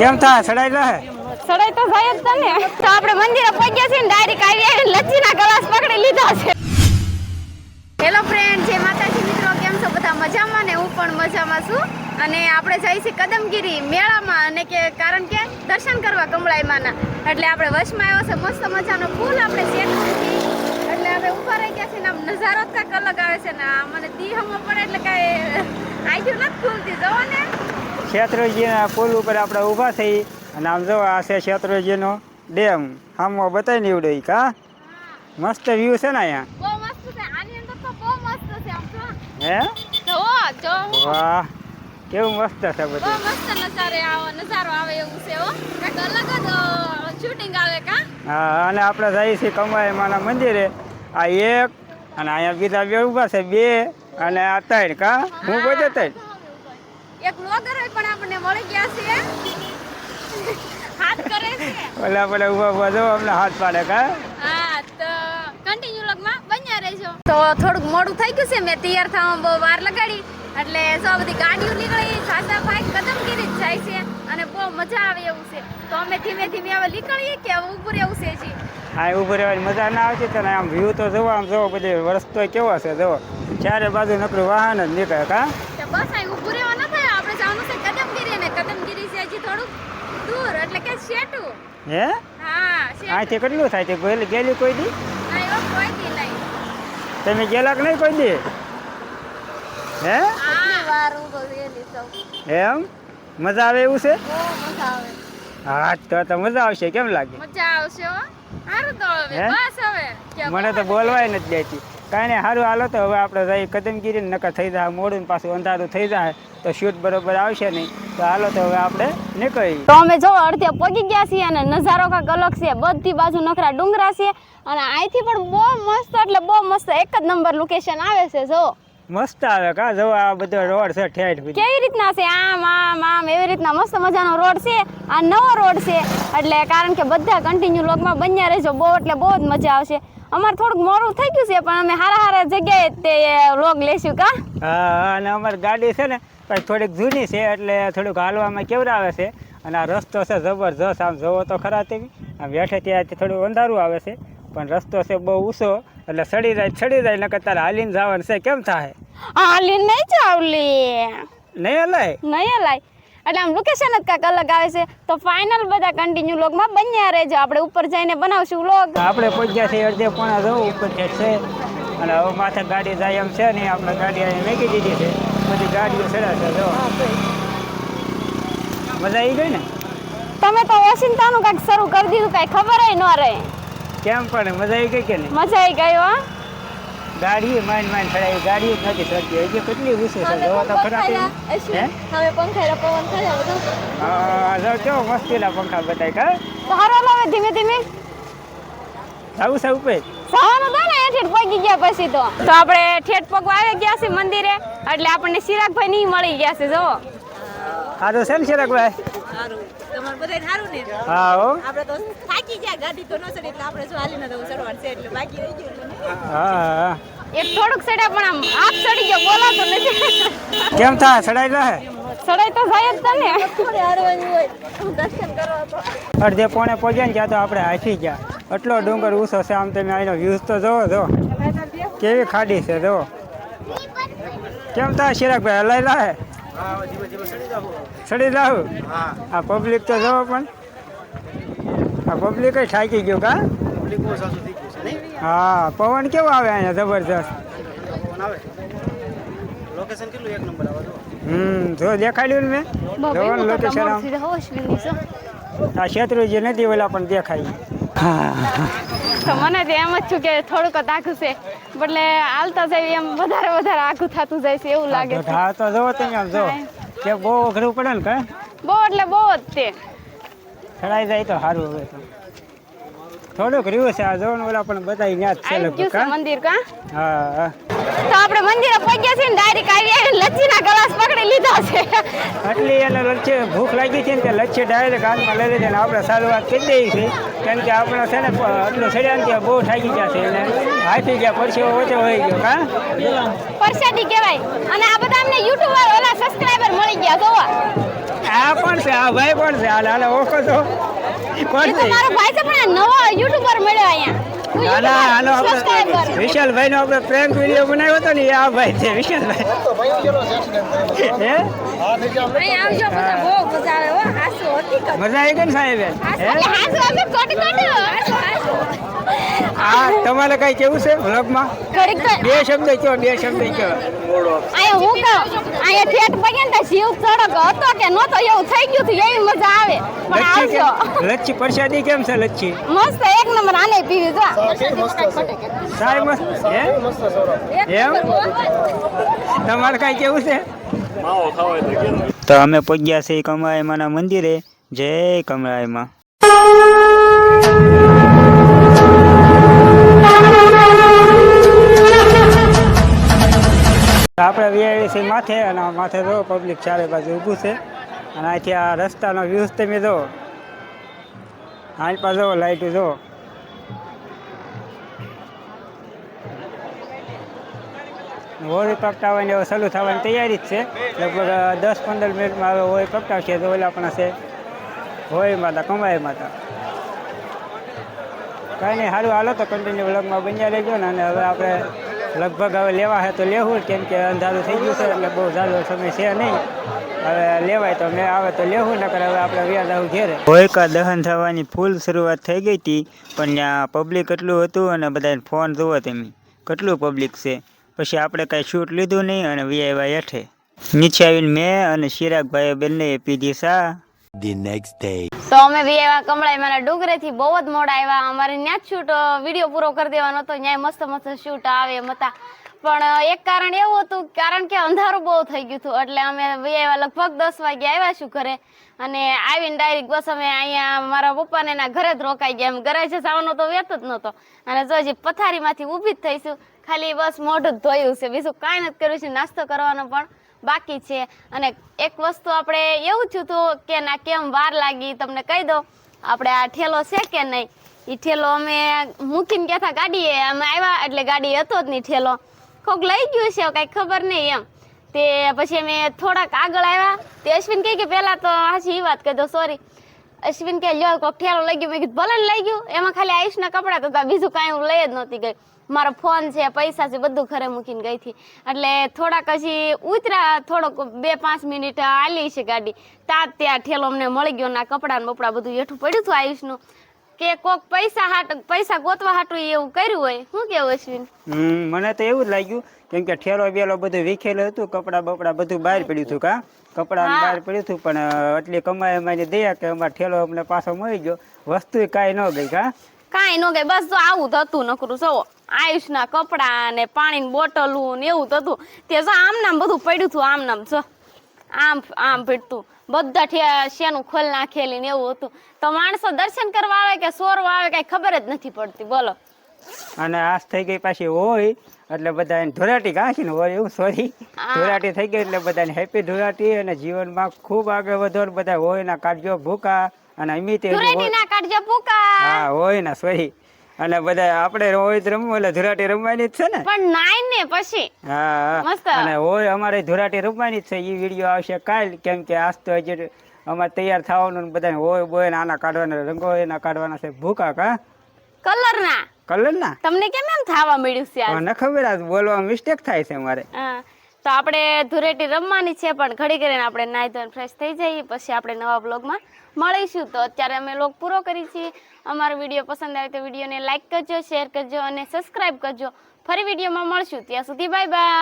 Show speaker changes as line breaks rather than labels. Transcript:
કેમ થાય સડાઈ રહે
સડાઈ તો જાય જ તને. તો આપણે મંદિરે પહોંચ્યા છીએ ને ડાયરેક્ટ આવી આવીને લચ્છીના ગ્લાસ પકડી લીધા છે. હેલો ફ્રેન્ડ જે માતાજી મિત્રો કેમ છો? બધા મજામાં ને હું પણ મજામાં છું. અને આપણે જઈએ છીએ કદમગીરી મેળામાં અને કે કારણ કે દર્શન કરવા કમળાઈ માના. એટલે આપણે વશમાં આવ્યો છે મસ્ત મજાનો ફૂલ આપણે ચેક એટલે આપણે ઊભા રહી ગયા છે ને આમ નજારો જ કાંઈક અલગ આવે છે ને આ મને દી હમો પડે એટલે કાંઈ આઈક્યુ નથી ખુલતી જવો ને.
શેત્રુજીના પુલ ઉપર આપણે ઊભા થઈ અને આમ જો આ છે શેત્રુજીનો ડેમ. આમાં બતાવી નીવડો ઈ કા? મસ્ત વ્યૂ છે ને અહીંયા. હે? વાહ. કેવું મસ્ત છે બધું.
મસ્ત નજારે આવો નજારો આવે એવું છે હો. અલગ જ શૂટિંગ આવે કા?
હા અને આપણે જઈએ છીએ કમાય માના મંદિરે. આ એક અને અહીંયા બીજા બે ઊભા છે બે અને આ ત્રણ કા? હું બધે ત્રણ?
એક બ્લોગર હોય પણ આપણને મળી ગયા છે હાથ કરે છે.
ઓલા આપણે ઊભા ઊભા જો અમને હાથ પાડે કા?
હા તો કન્ટિન્યુ લગમાં બન્યા રહેજો. તો થોડુંક મોડું થઈ ગયું છે મેં તૈયાર થવામાં બહુ વાર લગાડી. એટલે જો બધી ગાડીઓ નીકળી સાસા ભાઈ કદમગીરી જ જાય છે અને બહુ મજા આવે એવું છે. તો અમે ધીમે ધીમે હવે નીકળીએ કે ઊભું રહેવું છે જી
હા ઊભું રહેવાની મજા ના આવતી તને ને આમ વ્યૂ તો જોવા આમ જોવો બધી રસ્તો કેવો છે જોવો. ચારે બાજુ નકરું વાહન જ નીકળે કા
તે બસ અહીં ઊભું રહેવા ન થાય આપણે જવાનું છે કદમગીરી અને કદમગીરી છે હજી થોડુંક દૂર એટલે કે શેટું.
હે?
હા
અહીંથી કેટલું થાય છે ગયેલી ગયેલી કોઈ દી?
કોઈ દી નહીં.
તમે ગયેલા કે નહીં કોઈ દી? હે?
હા. વાર હું તો છું.
એમ? મજા આવે એવું છે?
મજા આવે.
હા તો તો મજા આવશે કેમ લાગે?
મજા આવશે હો. સારું તો હવે બસ હવે.
મને તો બોલવાય નથી દેતી. કાંઈ નહીં સારું હાલો તો હવે આપણે જઈ કદમગીરી નક્કર થઈ જાય મોડું પાછું અંધારું થઈ જાય તો શૂટ બરોબર આવશે નહીં. તો હાલો તો હવે આપણે નીકળી.
તો અમે જો અડધે પગી ગયા છીએ અને નજારો કાંક અલગ છે. બધી બાજુ નખરા ડુંગરા છે અને અહીંથી પણ બહુ મસ્ત એટલે બહુ મસ્ત એક જ નંબર લોકેશન આવે છે જો.
મસ્ત આવે કા? જો આ બધો રોડ છે ઠેઠ
કેવી રીતના છે? આમ આમ આમ એવી રીતના મસ્ત મજાનો રોડ છે. આ નવો રોડ છે. એટલે કારણ કે બધા કન્ટિન્યુ લોકમાં બન્યા રહેજો બહુ એટલે બહુ જ મજા આવશે. અમારે થોડુંક મોડું થઈ ગયું છે પણ અમે હારા હારા જગ્યાએ તે લોગ લેશું કા?
હા અને અમારી ગાડી છે ને પણ થોડીક જૂની છે એટલે થોડુંક હાલવામાં કેવડાવે છે. અને આ રસ્તો છે જબરજસ્ત આમ જોવો તો ખરા તેવી. આમ બેઠે ત્યાં થોડું અંધારું આવે છે પણ રસ્તો છે બહુ ઊંચો એટલે સડી જાય સડી જાય નકર તારે હાલીને જવાનું છે કેમ થાય?
હાલીને નહીં ચાવલી
નહીં હલાય?
નહીં હલાય. એટલે આમ લોકેશન જ કાંઈક અલગ આવે છે. તો ફાઇનલ બધા કન્ટિન્યુ લોગમાં બન્યા રહેજો. આપણે ઉપર જઈને બનાવશું લોગ
આપણે પહોંચ્યા છીએ અડધે પોણા જવું ઉપર છે છે. અને હવે માથે ગાડી જાય એમ છે ને આપણે ગાડી અહીં મેકી દીધી છે. બધી ગાડીઓ સડા છે જો. મજા આવી ગઈ ને?
તમે તો ઓશિંતાનું કાંઈક શરૂ કરી દીધું કાંઈ ખબર ન રહે.
કેમ પણ મજા આવી ગઈ કે નહીં?
મજા આવી ગઈ હો.
ગાડી માંડ માંડ ચડાવી ગાડી જ નથી ચડતી હજી કેટલી ઊંચી છે? જોવા તો ખરા તે. હે?
તમે પંખાડા પવન ખાયા
હા, જો કેવો મસ્તીના પંખા બતાય કા
સારો લાવે ધીમે ધીમે.
સાવ સાવ પે.
જવાનું તો ને ઠેઠ પગી ગયા પછી તો. તો આપણે ઠેઠ પગવા આવી ગયા છે મંદિરે એટલે આપણને ચિરાગભાઈ નહીં મળી ગયા છે જો
સારું છે ને ચિરાગભાઈ
સારું તમારે બધાય સારું ને?
હા હો.
આપણે તો થાકી ગયા ગાડી તો ન ચડી એટલે આપણે જો હાલીને જવું ચડવાનું છે એટલે બાકી રહી ગયું
હા હા.
એક થોડુંક સડ્યા પણ આમ હાથ ચડી ગયો બોલાતો નથી.
કેમ થાય? સડાઈ જાય?
સડાઈ તો જાય જ તને.
થોડી દર્શન કરવા તો.
અડધે પોણે પહોંચે ને ત્યાં તો આપણે હાંસી ગયા. એટલો ડુંગર ઊંચો છે આમ તમે આઈનો વ્યૂઝ તો જોવો જો કેવી ખાડી છે જો કેમ થાય ચિરાગભાઈ હલાઈ રહે ચડી જાવ? આ પબ્લિક તો જવા પણ. આ પબ્લિક થાકી ગયું કા? હા પવન કેવો આવે અહીંયા જબરજસ્ત?
લોકેશન કેટલું એક નંબર આવે
હમ જો દેખાડ્યું ને મેં? જોવાનું લોકેશન આમ. આ શેત્રુજી નથી ઓલા પણ દેખાય.
તો મને તો એમ જ છું કે થોડુંક જ આખું છે. એટલે હાલતા જાય એમ વધારે વધારે આખું થતું જાય છે એવું લાગે છે.
હા તો જો તમે આમ જો કે બહુ અઘરું પડે ને કા
બહુ એટલે બહુ જ તે.
ચડાઈ જાય તો સારું હવે તો. થોડુંક રહ્યું છે આ જોવાનું ઓલા પણ લગભગ
ગયું છે મંદિર કા?
હા હા.
તો આપણે મંદિરે પહોંચ્યા છીએ ને ડાયરેક્ટ આવી લચ્છીના ગ્લાસ પકડી લીધા છે.
આટલી એને લચ્છી ભૂખ લાગી છે ને તે લચ્છે ડાયરેક્ટ હાથમાં લઈ લીધી ને આપણે શરૂઆત કરી દઈએ છીએ. કેમ કે આપણે છે ને આટલું ચડ્યા ને ત્યાં બહુ થાકી ગયા છે એને હાથી ગયા પરસેવો ઓછો હોય ગયો કા
પરસાદી કહેવાય. અને આ બધા અમને યુટ્યુબર ઓલા સબસ્ક્રાઇબર મળી ગયા જોવા.
આ પણ છે? આ ભાઈ પણ છે? હાલ હાલ ઓળખો તો. કોણ છે?
મારો ભાઈ છે પણ નવો યુટ્યુબર મળ્યો અહીંયા. હું
ના ના આનો આપણે. વિશાલભાઈ નો આપણે પ્રેન્ક વીડિયો બનાવ્યો હતો ને એ આ ભાઈ છે વિશાલભાઈ. હે?
અહીંયા આવજો બધા બહુ મજા આવે
ગઈ ને સાહેબ? હે? તમારે કઈ કેવું છે વ્લોગમાં બે શબ્દ કયો બે શબ્દ કયો?
હું કહું અહીંયા ઠેઠ શિવ સડક હતો કે નહોતો એવું થઈ ગયું હતું એવી મજા આવે. પણ આવજો.
કેમ? લચ્છી પ્રસાદી કેમ છે લચ્છી?
મસ્ત એક નંબર આને પીવી જો.
સાહેબ મસ્ત હે? એમ? તમારે કઈ કેવું છે? તો અમે પહોંચ્યા છીએ કમળાઈમાના મંદિરે. જય કમળાઈમાં. આપણે વીઆઈસી માથે અને માથે જો પબ્લિક ચારે બાજુ ઊભું છે. અને અહીંથી આ રસ્તાનો વ્યૂઝ તમે જો. આજ પાસે જુઓ લાઈટ જો. હોળી પ્રગટાવવાની હવે ચાલુ થવાની તૈયારી જ છે. લગભગ દસ પંદર મિનિટમાં હવે હોળી પ્રગટાવશે તો ઓલા પણ છે હોળી માતા, કમાઈ માતા. કાંઈ નહીં સારું હાલો તો કન્ટિન્યુ વ્લોગમાં બન્યા રહેજો ને, અને હવે આપણે લગભગ હવે લેવા છે તો લેવું કેમ કે અંધારું થઈ ગયું છે, એટલે બહુ ઝાઝો સમય છે નહીં. હવે લેવાય તો મેં આવે તો લેવું નકર હવે આપણે વ્યાજ આવું ઘેરે. હોળિકા દહન થવાની ફૂલ શરૂઆત થઈ ગઈ હતી, પણ ત્યાં પબ્લિક એટલું હતું અને બધાને ફોન જુઓ તમે. કેટલું પબ્લિક છે? પછી આપણે કાંઈ શૂટ લીધું નહીં અને વીઆઈવા હેઠે. નીચે આવીને મેં અને ચિરાગભાઈ બંને પીધી સા.
The next day.
તો અમે બી એવા કમળાઈ મારા ડુંગરે થી બહુ જ મોડા આવ્યા. અમારે ત્યાં શૂટ વીડિયો પૂરો કરી દેવાનો હતો. ત્યાં મસ્ત મસ્ત શૂટ આવે એમ હતા. પણ એક કારણ એવું હતું કારણ કે અંધારું બહુ થઈ ગયું હતું. એટલે અમે બી આવ્યા લગભગ દસ વાગે આવ્યા છું ઘરે. અને આવીને ડાયરેક્ટ બસ અમે અહીંયા મારા પપ્પાને એના ઘરે જ રોકાઈ ગયા. એમ ઘરે જ જવાનો તો વેત જ નહોતો. અને જો હજી પથારીમાંથી ઊભી જ થઈશું. ખાલી બસ મોઢું જ ધોયું છે. બીજું કાંઈ નથી કર્યું છે. નાસ્તો કરવાનો પણ. બાકી છે. અને એક વસ્તુ આપણે એવું થયું હતું કે ના કેમ વાર લાગી, તમને કહી દો આપણે આ ઠેલો છે કે નહીં? એ ઠેલો અમે મૂકીને ગયા હતા ગાડીએ. અમે આવ્યા એટલે ગાડી હતો જ નહીં ઠેલો. કોક લઈ ગયું છે, કાંઈ ખબર નહીં એમ. તે પછી અમે થોડાક આગળ આવ્યા. તે અશ્વિન કહે કે પહેલાં તો હાજી એ વાત કહી દો સોરી અશ્વિન કે, લ્યો કોઠિયારો લઈ ગયો. મેં કીધું, ભલે લઈ ગયું. એમાં ખાલી આયુષના કપડાં તો બીજું કાંઈ હું લઈ જ નહોતી ગઈ. મારો ફોન છે, પૈસા છે, બધું ઘરે મૂકીને ગઈ હતી. એટલે થોડાક હજી ઉતરા, થોડોક બે પાંચ મિનિટ આલી છે ગાડી. ત્યાં ત્યાં ઠેલો અમને મળી ગયો ના કપડાં ને બપડા બધું હેઠું પડ્યું હતું આયુષનું. કે કોક પૈસા હાટ, પૈસા ગોતવા હાટું એવું કર્યું હોય. શું કેવું અશ્વિન
મને તો એવું લાગ્યું, કેમ કે ઠેલો બેલો બધું વિખેલું હતું, કપડા બપડા બધું બહાર પડ્યું હતું કા? કપડા. બહાર પડ્યું હતું પણ એટલી કમાઈ અમારી દયા કે અમારો ઠેલો અમને પાછો મળી ગયો. વસ્તુ કાંઈ ન ગઈ હા?
કાંઈ ન ગઈ બસ જો આવું થતું નકરું સૌ આયુષના કપડાં ને પાણીની બોટલું ને એવું થતું. તે જો આમ નામ બધું પડ્યું હતું આમ નામ જો. આમ આમ ભીડતું બધા શેનું ખોલ નાખેલી ને એવું હતું. તો માણસો દર્શન કરવા આવે કે સોરવા આવે કઈ ખબર જ નથી પડતી બોલો.
અને આસ થઈ ગઈ પાછી હોય એટલે બધા ધોરાટી ને હોય એવું સોરી ધોરાટી થઈ ગઈ એટલે બધાને હેપી ધોરાટી અને જીવનમાં ખૂબ આગળ વધો ને બધા હોય ના કાઢજો ભૂકા અને અમિત હા હોય ને સોરી અને બધા આપણે રોહિત રમવું એટલે ધુરાટી રમવાની જ છે ને?
પણ નાઈ ને પછી.
હા
મસ્ત.
અને હોય અમારે ધુરાટી રમવાની જ છે એ વીડિયો આવશે કાલ કેમ કે આજ તો હજી અમારે તૈયાર થવાનું બધા હોય બોય આના કાઢવાના રંગો એના કાઢવાના છે ભૂકા કા?
કલર ના.
કલર ના?
તમને કેમ એમ થાવા મળ્યું છે
મને ખબર આ બોલવા મિસ્ટેક થાય છે મારે.
હા. તો આપણે ધૂળેટી રમવાની છે પણ ઘડી કરીને આપણે નાહી ધોઈને ફ્રેશ થઈ જઈએ પછી આપણે નવા બ્લોગમાં મળીશું. તો અત્યારે અમે લોગ પૂરો કરી છીએ. અમારો વીડિયો પસંદ આવે તો વિડીયોને લાઈક કરજો શેર કરજો અને સબસ્ક્રાઇબ કરજો. ફરી વિડીયોમાં મળશું. ત્યાં સુધી બાય બાય